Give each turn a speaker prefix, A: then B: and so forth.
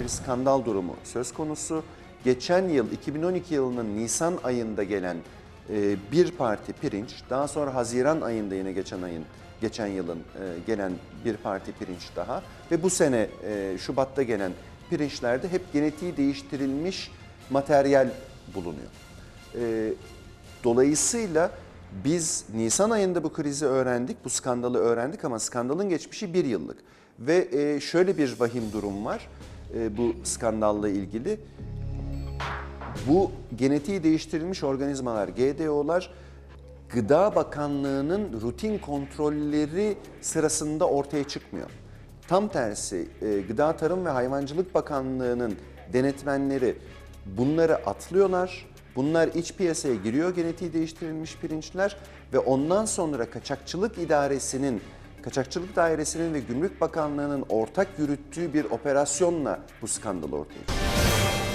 A: bir skandal durumu söz konusu. Geçen yıl 2012 yılının Nisan ayında gelen e, bir parti pirinç, daha sonra Haziran ayında yine geçen ayın geçen yılın e, gelen bir parti pirinç daha ve bu sene e, Şubat'ta gelen pirinçlerde hep genetiği değiştirilmiş materyal bulunuyor. Dolayısıyla biz Nisan ayında bu krizi öğrendik, bu skandalı öğrendik ama skandalın geçmişi bir yıllık. Ve şöyle bir vahim durum var e, bu skandalla ilgili. Bu genetiği değiştirilmiş organizmalar, GDO'lar Gıda Bakanlığı'nın rutin kontrolleri sırasında ortaya çıkmıyor. Tam tersi e, Gıda Tarım ve Hayvancılık Bakanlığı'nın denetmenleri bunları atlıyorlar. Bunlar iç piyasaya giriyor genetiği değiştirilmiş pirinçler ve ondan sonra kaçakçılık idaresinin Kaçakçılık Dairesi'nin ve Gümrük Bakanlığı'nın ortak yürüttüğü bir operasyonla bu skandal ortaya çıkıyor.